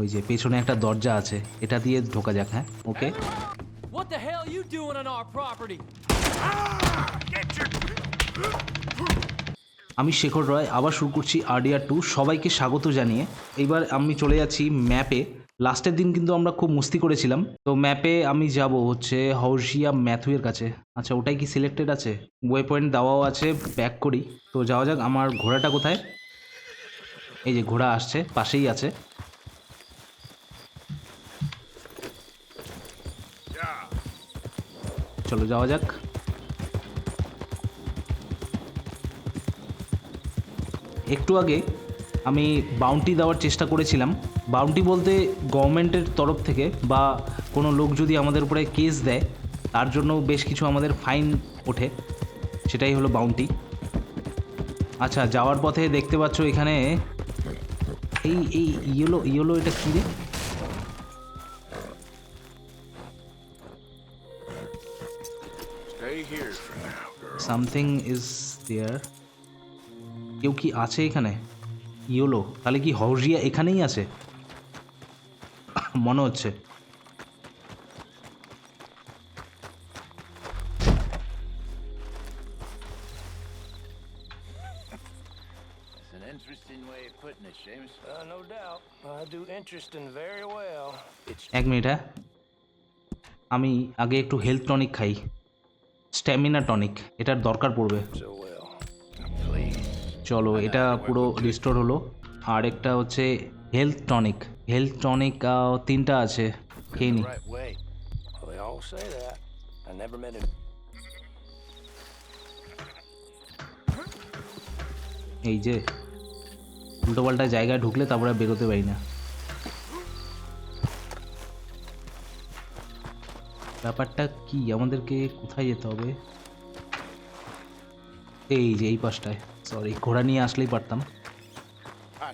ওই যে পেছনে একটা দরজা আছে এটা দিয়ে ঢোকা যাক হ্যাঁ? ওকে What the hell you doing on our property? আমি শেখর রয় আবার শুরু করছি আরডিআর টু সবাইকে স্বাগত জানিয়ে। এইবার আমি চলে যাচ্ছি ম্যাপে লাস্টের দিন কিন্তু আমরা খুব মস্তি করেছিলাম। তো ম্যাপে আমি যাব হচ্ছে হৌসিয়া ম্যাথুয়ের কাছে। আচ্ছা ওটাই কি সিলেক্টেড আছে? ওয়ে পয়েন্ট দেওয়াও আছে ব্যাক করি। তো যাওয়া যাক আমার ঘোড়াটা কোথায়? এই যে ঘোড়া আসছে পাশেই আছে। চলো যাওয়া যাক। একটু আগে আমি বাউন্টি দেওয়ার চেষ্টা করেছিলাম। বাউন্টি বলতে গভর্নমেন্টের তরফ থেকে বা কোনো লোক যদি আমাদের উপরে কেস দেয়, তার জন্য বেশ কিছু আমাদের ফাইন ওঠে। সেটাই হলো বাউন্টি আচ্ছা যাওয়ার পথে দেখতে পাচ্ছ এখানে এই এই ইয়েলো ইয়েলো এটা কী রে? সামথিং ইজ দেয়ার কেউ কি আছে এখানে? ইয়োলো তাহলে কি হরিয়া এখানেই আছে? মনে হচ্ছে। এক মিনিট হ্যাঁ? আমি আগে একটু হেলথ টনিক খাই। স্ট্যামিনা টনিক এটার দরকার পড়বে. চলো, এটা পুরো রিস্টোর হলো আর একটা হচ্ছে হেলথ টনিক হেলথ টনিক তিনটা আছে, খেয়ে. এই যে, উল্টোপাল্টা জায়গায় ঢুকলে তারপরে বেরোতে পারি না ব্যাপারটা কি আমাদেরকে কোথায় যেতে হবে এই যে এই পাশটায় সরি ঘোড়া নিয়ে আসলেই পারতাম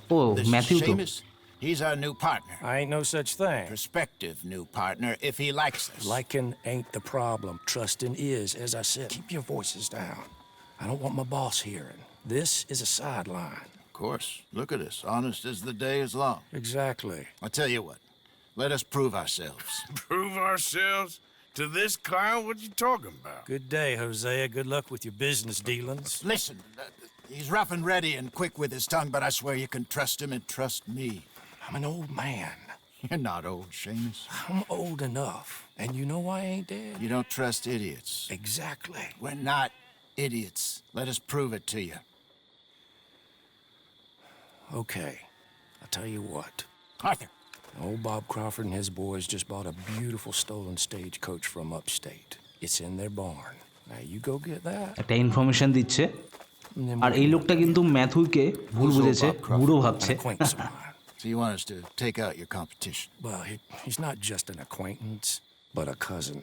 Oh, This is Matthew too. Seamus. He's our new partner. I ain't no such thing. Prospective new partner if he likes us. Liking ain't the problem. Trusting is, as I said. Keep your voices down. I don't want my boss hearing. This is a sideline. Of course. Look at us. Honest as the day is long. Exactly. I'll tell you what. Let us prove ourselves. Prove ourselves To this clown? What you talking about? Good day, Hosea. Good luck with your business dealings. Listen, uh, he's rough and ready and quick with his tongue, but I swear you can trust him and trust me. I'm an old man. You're not old, Seamus. I'm old enough. And you know why I ain't dead? You don't trust idiots. Exactly. We're not idiots. Let us prove it to you. Okay. I'll tell you what. Arthur, Old Bob Crawford and his boys just bought a beautiful stolen stagecoach from upstate. It's in their barn. Now you go get that. একটা information দিচ্ছে And then আর এই লোকটা কিন্তু ম্যাথুইকে ভুল বুঝেছে বুড়ো ভাবছে an acquaintance of mine. so you want us to take out your competition? Well, he, he's not just an acquaintance, but a cousin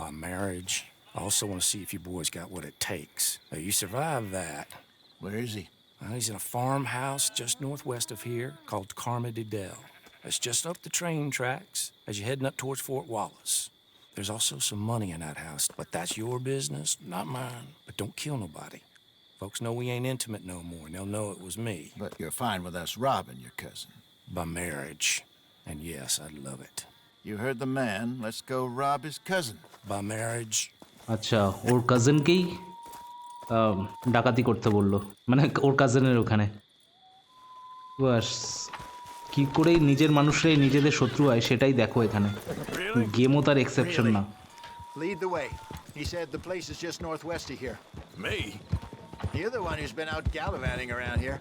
by marriage. I also want to see if you boys got what it takes. Now, you survive that. Where is he? Well, he's in a farmhouse just northwest of here called Carmody Dell. It's just up the train tracks as you're heading up towards Fort Wallace. There's also some money in that house, but that's your business, not mine. But don't kill nobody. Folks know we ain't intimate no more, and they'll know it was me But you're fine with us robbing your cousin. by marriage. And yes, I'd love it. You heard the man. Let's go rob his cousin. By marriage, আচ্ছা ওর কাজিনকেই ডাকাতি করতে বললো মানে ওর কাজিনের ওখানে বাস কি করেই নিজের মানুষরাই নিজেদের শত্রু হয় সেটাই দেখো এখানে গেমও তার এক্সেপশন না Lead the way. He said the place is just northwest of here. Me? You're the one who's been out gallivanting around here.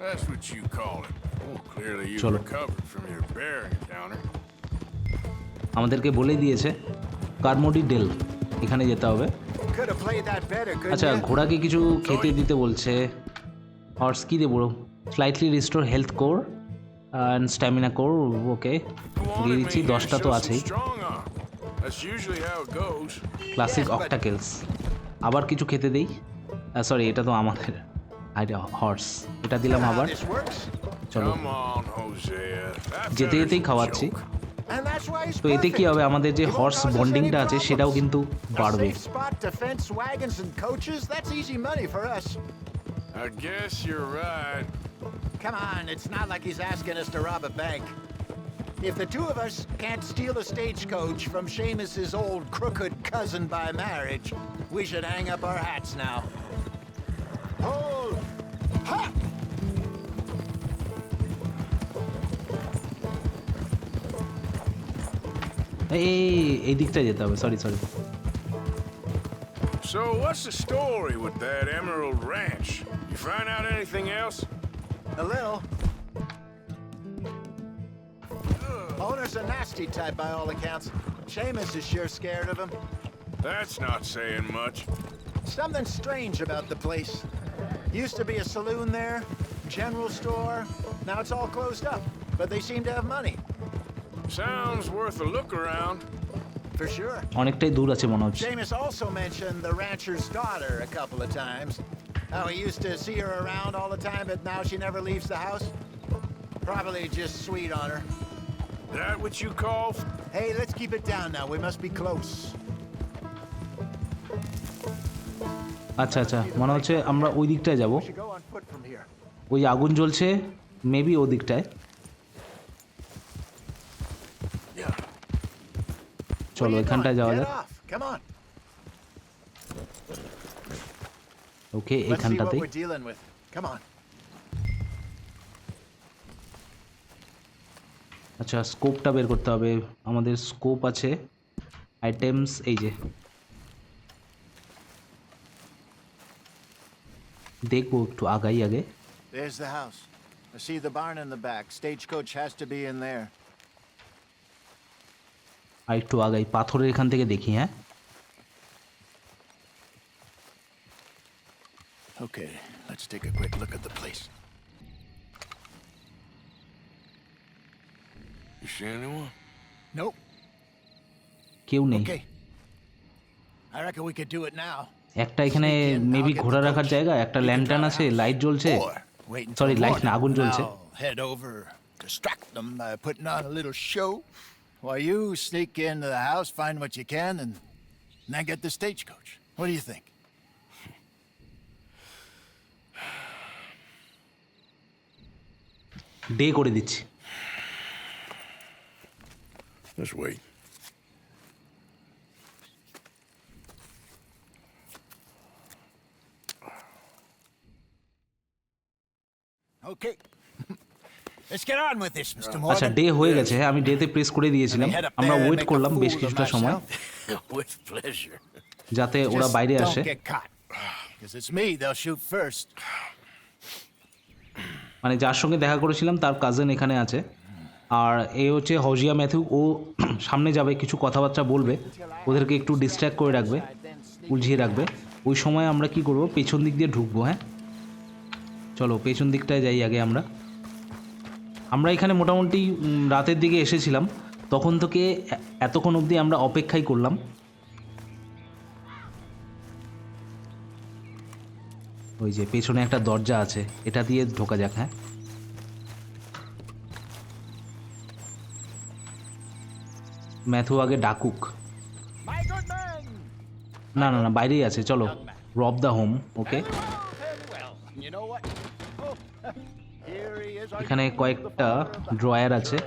That's what you call it. Oh, clearly you recovered from your bear encounter. আমাদেরকে বলেই দিয়েছে কারমোডি del এখানে যেতে হবে আচ্ছা ঘোড়াকে কিছু খেতে দিতে বলছে হর্স কি দেবো slightly restore health core and stamina core okay দিয়ে দিচ্ছি দশটা তো আছেই. ক্লাসিক অক্টাকেলস আবার কিছু খেতে দেই? সরি এটা তো আমাদের হর্স এটা দিলাম আবার. চলো। যেতে যেতেই খাওয়াচ্ছি। তো এতে কি হবে? আমাদের যে হর্স বন্ডিংটা আছে সেটাও কিন্তু বাড়বে। safe spot to fence wagons and coaches, that's easy money for us. I guess you're right. Come on, it's not like he's asking us to rob a bank. If the two of us can't steal a stagecoach from Seamus's old crooked cousin by marriage, we should hang up our hats now. Hold! Ha! এই এই- এই দিকটা যেতে হবে sorry sorry So, what's the story with that Emerald Ranch? You find out anything else? A little. Owner's a nasty type by all accounts. Seamus is sure scared of him. That's not saying much. Something strange about the place. Used to be a saloon there, general store. Now it's all closed up, but they seem to have money. Sounds worth a look around. For sure. অনেকটাই দূর আছে মনে হচ্ছে Seamus also mentioned the rancher's daughter a couple of times. How he used to see her around all the time, but now she never leaves the house. Probably just sweet on her. That what you call? f- Hey, let's keep it down now. We must be close. আচ্ছা আচ্ছা মনে হচ্ছে আমরা ওই দিকটায় যাব We should go on foot from here. ওই যে আগুন জ্বলছে মেবি ও দিকটায় চলো Where you এখানটায় going? যাওয়া Get যাক ওকে এখানটাতে আচ্ছা স্কোপটা বের করতে হবে। আমাদের স্কোপ আছে আইটেমস এই যে। দেখব একটু আগাই আগে। I see the in the back. Stagecoach has to be in there. পাথরের এখান থেকে দেখি হ্যাঁ? Okay, let's take a quick look at the place. You see anyone? Nope. কেউ নেই Okay. I reckon we could do it now. একটা এখানে maybe ঘোড়া রাখার জায়গা একটা ল্যান্টার্ন আছে লাইট জ্বলছে Or wait until Sorry, light morning না, আগুন when জ্বলছে। I'll head over, distract them by putting on a little show, while you sneak into the house, find what you can, and then get the stagecoach. What do you think? ডে করে দিচ্ছি। আচ্ছা day হয়ে গেছে আমি day তে press করে দিয়েছিলাম। আমরা ওয়েট করলাম বেশ কিছুটা সময়। যাতে ওরা বাইরে আসে। Because. মানে যার সঙ্গে দেখা করেছিলাম, তার কাজিন এখানে আছে। আর এ হচ্ছে হজিয়া ম্যাথিউ, ও সামনে যাবে, কিছু কথাবার্তা বলবে, ওদেরকে একটু ডিস্ট্র্যাক্ট করে রাখবে, উলঝিয়ে রাখবে। ওই সময় আমরা কি করব, পেছন দিক দিয়ে ঢুকবো হ্যাঁ? চলো, পেছন দিকটায় যাই আগে আমরা। আমরা এখানে মোটামুটি রাতের দিকে এসেছিলাম। তখন থেকে এতক্ষণ অবধি আমরা অপেক্ষাই করলাম। ওই যে পেছনে একটা দরজা আছে, এটা দিয়ে ঢোকা যাক হ্যাঁ? ম্যাথু আগে ডাকুক। না না না, বাইরেই আছে, চলো, রব দা হোম, ওকে? এখানে কয়েকটা ড্রয়ার আছে।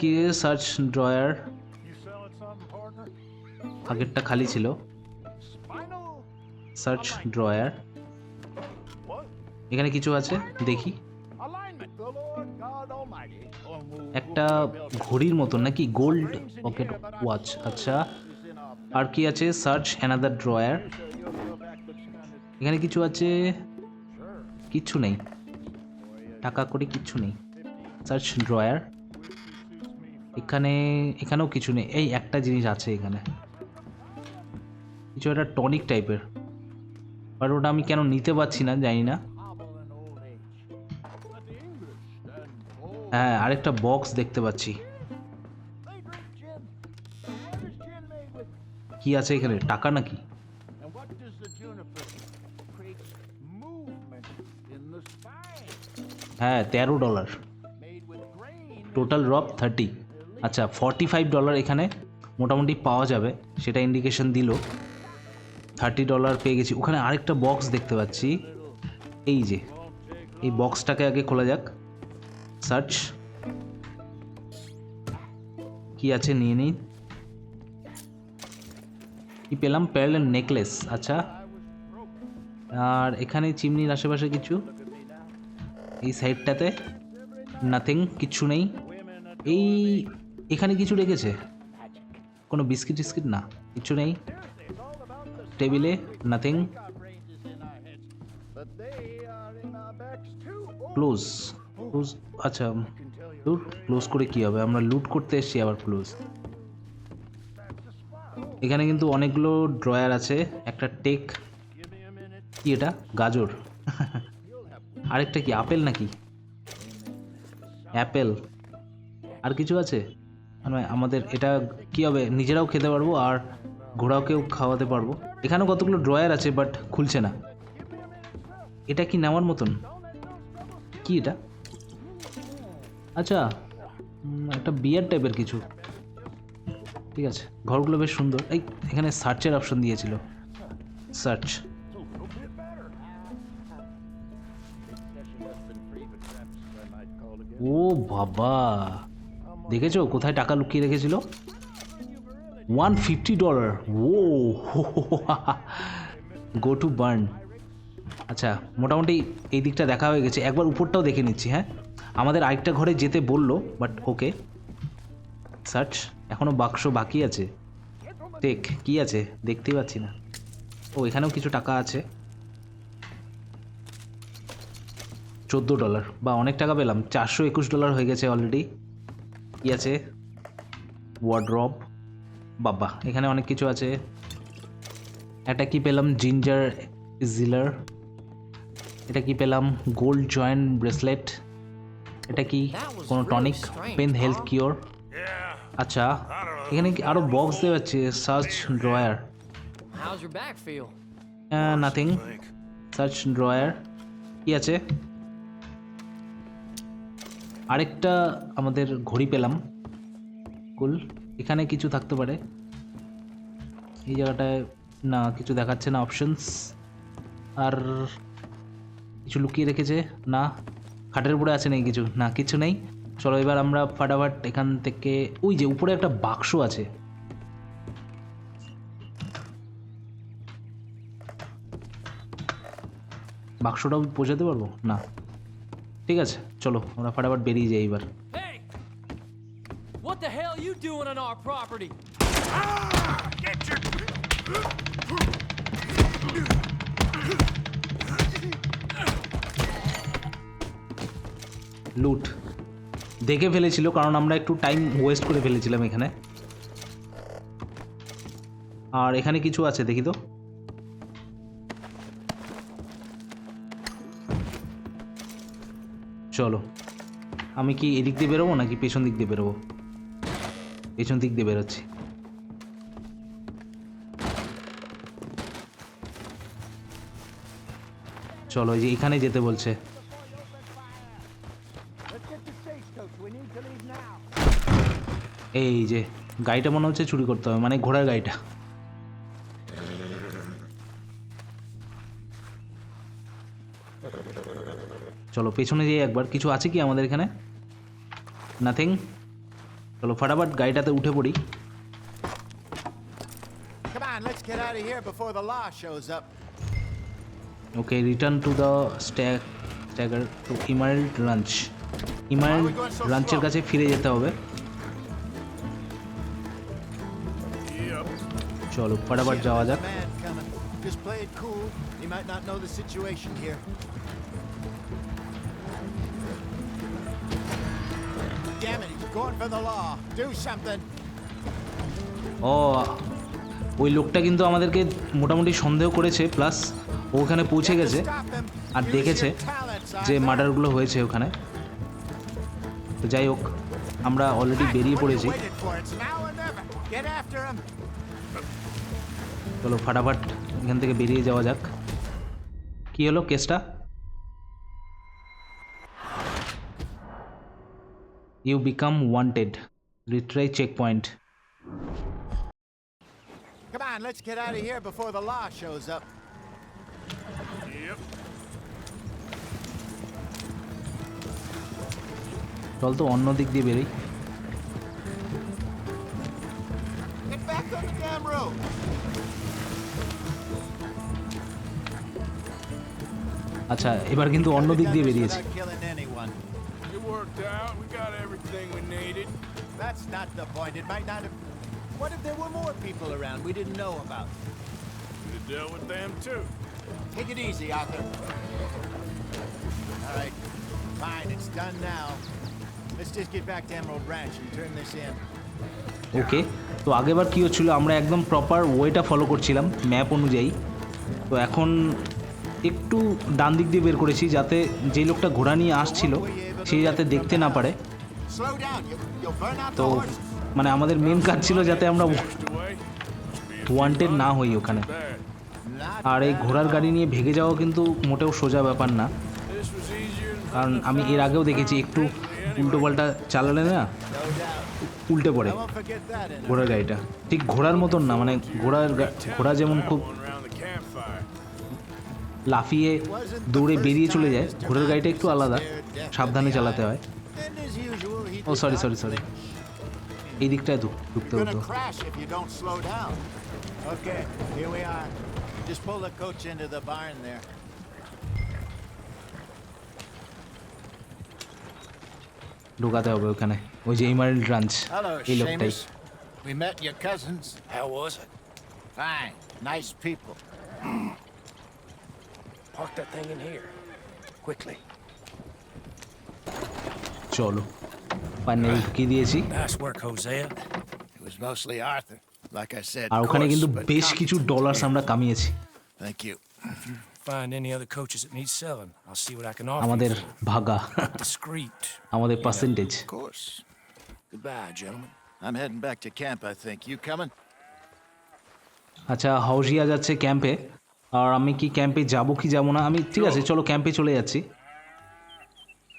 কে সার্চ ড্রয়ার? পাকেটটা খালি ছিল। সার্চ ড্রয়ার এখানে কিছু আছে? দেখি. Oh. একটা ঘড়ির মতন নাকি গোল্ড পকেট ওয়াচ আচ্ছা। আর কি আছে? সার্চ অ্যানাদার ড্রয়ার এখানে কিছু আছে? কিচ্ছু নেই। টাকা করে কিচ্ছু নেই। সার্চ ড্রয়ার এখানে এখানেও কিছু নেই। এই একটা জিনিস আছে এখানে। কিছু একটা টনিক টাইপের বাট ওটা আমি কেন নিতে পারছি না, জানি না হ্যাঁ আরেকটা বক্স দেখতে পাচ্ছি? কি আছে এখানে টাকা নাকি? হ্যাঁ তেরো ডলার. টোটাল রব থার্টি আচ্ছা ফর্টি ফাইভ ডলার এখানে মোটামুটি পাওয়া যাবে, সেটা ইন্ডিকেশন দিল থার্টি ডলার পেয়ে গেছি। ওখানে আরেকটা বক্স দেখতে পাচ্ছি। এই যে, এই বক্সটাকে আগে খোলা যাক। সার্চ কি আছে নিয়ে নিই। কি পেলাম? প্যারেল নেকলেস আচ্ছা। আর এখানে চিমনির আশেপাশে কিছু? এই সাইডটাতে নাথিং কিচ্ছু নেই। এই, এখানে কিছু রেখেছে? কোনো বিস্কিট টিস্কিট না, কিছু নেই। টেবিলে নাথিং ক্লোজ ক্লোজ আচ্ছা লুট ক্লোজ করে কি হবে? আমরা লুট করতে এসেছি আবার ক্লোজ এখানে কিন্তু অনেকগুলো ড্রয়ার আছে, একটা টেক কি এটা? গাজর। আরেকটা কি, আপেল নাকি? অ্যাপেল আর কিছু আছে? মানে আমাদের এটা কি হবে? নিজেরাও খেতে পারব? আর ঘোড়াকেও খাওয়াতে পারব। এখানেও কতগুলো ড্রয়ার আছে, বাট খুলছে না। এটা কি নেওয়ার মতন? কি এটা? আচ্ছা একটা বিয়ার টাইপের কিছু। ঠিক আছে, ঘরগুলো বেশ সুন্দর। এই, এখানে সার্চের অপশন দিয়েছিল। সার্চ। ও বাবা, দেখেছ কোথায় টাকা লুকিয়ে রেখেছিল? ওয়ান ফিফটি ডলার ও গো টু বার্ন আচ্ছা মোটামুটি এই দিকটা দেখা হয়ে গেছে। একবার উপরটাও দেখে নিচ্ছি হ্যাঁ? আমাদের আরেকটা ঘরে যেতে বলল বাট ওকে সার্চ এখনও বাক্স বাকি আছে। টেক কি আছে? দেখতেই পাচ্ছি না। ও, এখানেও কিছু টাকা আছে। চোদ্দ ডলার বা অনেক টাকা পেলাম। চারশো একুশ ডলার হয়ে গেছে অলরেডি কী আছে? ওয়ার্ড্রপ বাবা এখানে অনেক কিছু আছে। এটা কি পেলাম? জিঞ্জার জিলার এটা কি পেলাম? গোল্ড জয়েন্ট ব্রেসলেট এটা কি কোনো টনিক পেন হেলথ কিওর আচ্ছা এখানে কি আরও বক্স দেওয়া যাচ্ছে search drawer? Nothing search drawer কি আছে? আরেকটা আমাদের ঘড়ি পেলাম। কুল এখানে কিছু থাকতে পারে। এই জায়গাটায় না, কিছু দেখাচ্ছে না অপশনস আর কিছু লুকিয়ে রেখেছে? না। খাটের উপরে আছে নেই কিছু? না, কিছু নেই। চলো এবার আমরা ফাটাফাট এখান থেকে, ওই যে উপরে একটা বাক্স আছে। বাক্সটাও বোঝাতে পারব? না। ঠিক আছে, চলো আমরা ফাটাফাট বেরিয়ে যাই এবার। Doing on our property? Ah, get your... লুট দেখে ফেলেছিল কারণ আমরা একটু টাইম ওয়েস্ট করে ফেলেছিলাম এখানে। আর এখানে কিছু আছে দেখি তো। চলো। আমি কি এদিক দিয়ে বেরোবো নাকি পেছন দিক দিয়ে বেরোবো? পেছন দিক দিয়ে বেরোচ্ছি। চলো, এই যে এখানে যেতে বলছে। এই যে, গাড়িটা মনে হচ্ছে চুরি করতে হবে মানে ঘোড়ার গাড়িটা। চলো, পেছনে যেয়ে একবার, কিছু আছে কি আমাদের এখানে? নাথিং চলো ফটাফট গাড়িটাতে উঠে পড়ি. Okay return to the stack stagger to Emerald Ranch Emerald রাঞ্চের কাছে ফিরে যেতে হবে চলো ফটাফট যাওয়া যাক. Just play cool. He might not know the situation here. Damn it, ও ওই লোকটা কিন্তু আমাদেরকে মোটামুটি সন্দেহ করেছে প্লাস ওখানে পৌঁছে গেছে আর দেখেছে যে মার্ডারগুলো হয়েছে ওখানে। তো যাই হোক আমরা অলরেডি বেরিয়ে পড়েছি। চলো ফাটাফাট এখান থেকে বেরিয়ে যাওয়া যাক। কী হলো কেসটা? Become wanted retry check point Come on, let's get out of here before the law shows up. Yep. চল তো অন্য দিক দিয়ে বেরোই Get back on the damn road! আচ্ছা এবার কিন্তু অন্য দিক দিয়ে বেরিয়েছি not the point. It might not have. What if there were more people around we didn't know about? Could have dealt with them too. Take it easy, Arthur. All right. Fine, it's done now. Let's just get back to Emerald Ranch and turn this in. ওকে তো আগেবার কী হচ্ছিল আমরা একদম proper ওয়েটা follow করছিলাম map অনুযায়ী তো এখন একটু ডান দিক দিয়ে বের করেছি যাতে যে লোকটা ঘোড়া নিয়ে আসছিল সে যাতে দেখতে না পারে তো মানে আমাদের মেন কাজ ছিল যাতে আমরা ওয়ান্টেড না হই ওখানে। আর এই ঘোড়ার গাড়ি নিয়ে ভেগে যাওয়া কিন্তু মোটেও সোজা ব্যাপার না। কারণ আমি এর আগেও দেখেছি একটু উল্টো পাল্টা চালালে না উল্টে পড়ে ঘোড়ার গাড়িটা। ঠিক ঘোড়ার মতন না মানে ঘোড়ার ঘোড়া যেমন খুব. লাফিয়ে দৌড়ে বেরিয়ে চলে যায় ঘোড়ার গাড়িটা একটু আলাদা সাবধানে চালাতে হয়। And as usual, he O did sorry not sorry sorry এই দিকটায় ঢুক- ঢুকতে You're হতো gonna crash if you don't slow down. Okay, here we are. Just pull the coach into the barn there. ঢোকাতে হবে ওখানে ওই যে ইমারেল ব্রাঞ্চ Hello, এই লোকটাই Seamus. We met your cousins. How was it? Fine, nice people. Park that thing in here. Quickly. চলো। আর ওখানে কিন্তু বেশ কিছু ডলার আমরা কামিয়েছি। আমাদের ভাগা। আমাদের পার্সেন্টেজ আচ্ছা হাউজিয়া যাচ্ছে ক্যাম্পে। আর আমি কি ক্যাম্পে যাব কি যাব না? আমি ঠিক আছে চলো ক্যাম্পে চলে যাচ্ছি।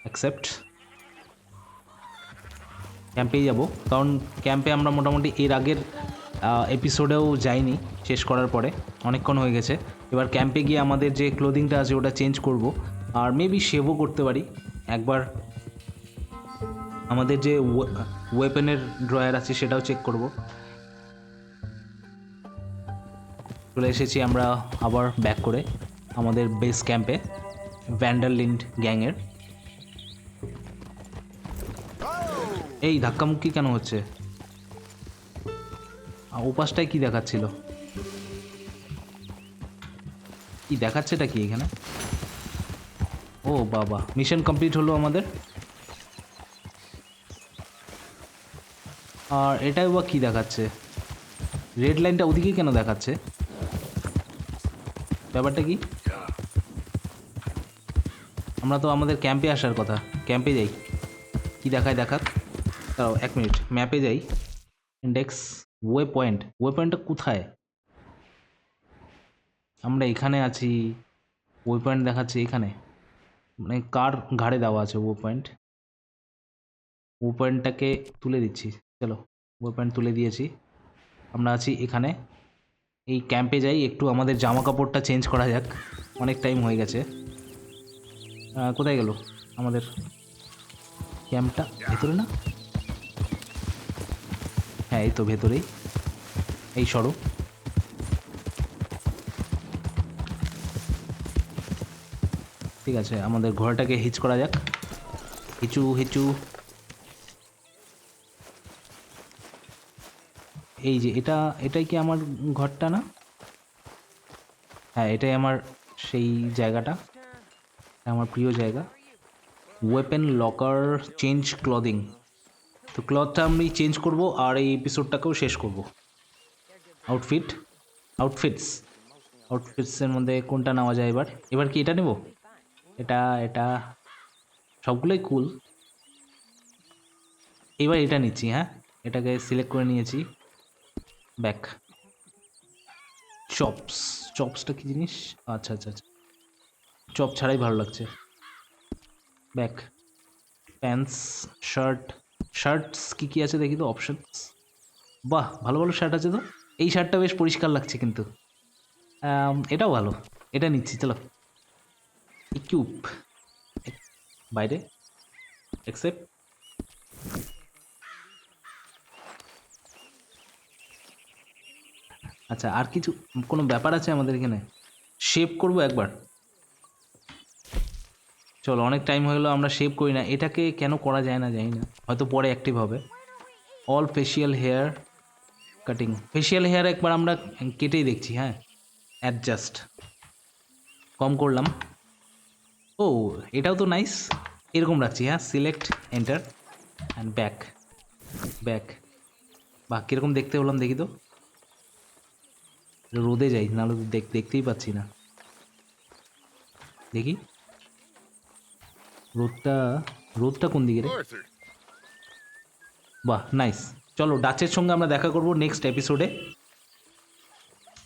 অ্যাকসেপ্ট ক্যাম্পেই যাব। কারণ ক্যাম্পে আমরা মোটামুটি এর আগের এপিসোডেও যাইনি, শেষ করার পরে। অনেকক্ষণ হয়ে গেছে। এবার ক্যাম্পে গিয়ে আমাদের যে ক্লোদিংটা আছে, ওটা চেঞ্জ করব। আর মেবি সেভও করতে পারি। একবার আমাদের যে ওয়েপেনের ড্রয়ার আছে, সেটাও চেক করব। চলে এসেছি আমরা আবার ব্যাক করে আমাদের বেস ক্যাম্পে ভ্যান্ডারলিন্ড গ্যাংয়ের এই ধাক্কামুক্কি কেন হচ্ছে? আ, ওপাশটায় কি দেখাচ্ছিল? কি দেখাচ্ছেটা কি এখানে? ও বাবা মিশন কমপ্লিট হলো আমাদের? আর এটাই বা কি দেখাচ্ছে? রেড লাইনটা ওদিকে কেন দেখাচ্ছে? ব্যাপারটা কি? আমরা তো আমাদের ক্যাম্পে আসার কথা। ক্যাম্পে যাই। কি দেখায় দেখাক? দাঁড়াও এক মিনিট ম্যাপে যাই। ইন্ডেক্স ওয়ে পয়েন্ট ওয়ে পয়েন্টটা কোথায়? আমরা এখানে আছি ওয়ে পয়েন্ট দেখাচ্ছি এখানে। মানে কার ঘাড়ে দেওয়া আছে ওয়ে পয়েন্ট ও পয়েন্টটাকে তুলে দিচ্ছি, চলো। ওয়ে পয়েন্ট তুলে দিয়েছি। আমরা আছি এখানে। এই ক্যাম্পে যাই, একটু আমাদের জামা কাপড়টা চেঞ্জ করা যাক। অনেক টাইম হয়ে গেছে। কোথায় গেল আমাদের ক্যাম্পটা ভেতরে না? হ্যাঁ এই তো ভেতরেই। এই সরো। ঠিক আছে, আমাদের ঘোড়াটাকে হিচ করা যাক। হিচু হিচু। এই যে, এটা, এটাই কি আমার ঘরটা না? হ্যাঁ এটাই আমার সেই জায়গাটা। আমার প্রিয় জায়গা। ওয়েপেন লকার চেঞ্জ ক্লদিং তো ক্লথটা আমি চেঞ্জ করব আর এই এপিসোডটাকেও শেষ করব। আউটফিট আউটফিটস আউটফিটসের মধ্যে কোনটা নেওয়া যায় এবার? এবার কি এটা নেব? এটা এটা, সবগুলোই কুল এবার এটা নিচ্ছি হ্যাঁ? এটাকে সিলেক্ট করে নিয়েছি। ব্যাক চপস চপসটা কি জিনিস? আচ্ছা আচ্ছা আচ্ছা। চপ ছাড়াই ভালো লাগছে। ব্যাক প্যান্টস শার্ট শার্টস কী কী আছে দেখি তো অপশানস বাহ, ভালো ভালো শার্ট আছে তো। এই শার্টটা বেশ পরিষ্কার লাগছে কিন্তু। এটাও ভালো। এটা নিচ্ছি, চলো। কিউব বাইরে। অ্যাকসেপ্ট আচ্ছা আর কিছু, কোনো ব্যাপার আছে আমাদের এখানে? শেভ করব একবার? চলো, অনেক টাইম হয়ে গেলো, আমরা শেভ করি না। এটাকে কেন করা যায় না, জানি না। হয়তো পরে অ্যাক্টিভ হবে। All facial hair cutting facial hair একবার আমরা কেটেই দেখছি হ্যাঁ? অ্যাডজাস্ট কম করলাম। ও, এটাও তো নাইস এরকম রাখছি হ্যাঁ? Select enter and back back বা কীরকম দেখতে হলাম দেখি তো। রোদে যাই, নাহলে দেখ, দেখতেই পাচ্ছি না। দেখি। রোদটা রোদটা কোন দিকে রে? বাহ নাইস চলো ডাচের সঙ্গে আমরা দেখা করব নেক্সট এপিসোডে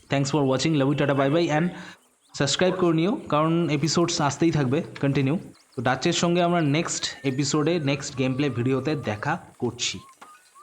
thanks for watching love you tata bye bye and subscribe করে নিও কারণ এপিসোডস আসতেই থাকবে কন্টিনিউ তো ডাচের সঙ্গে আমরা নেক্সট এপিসোডে নেক্সট গেম প্লে ভিডিওতে দেখা করছি।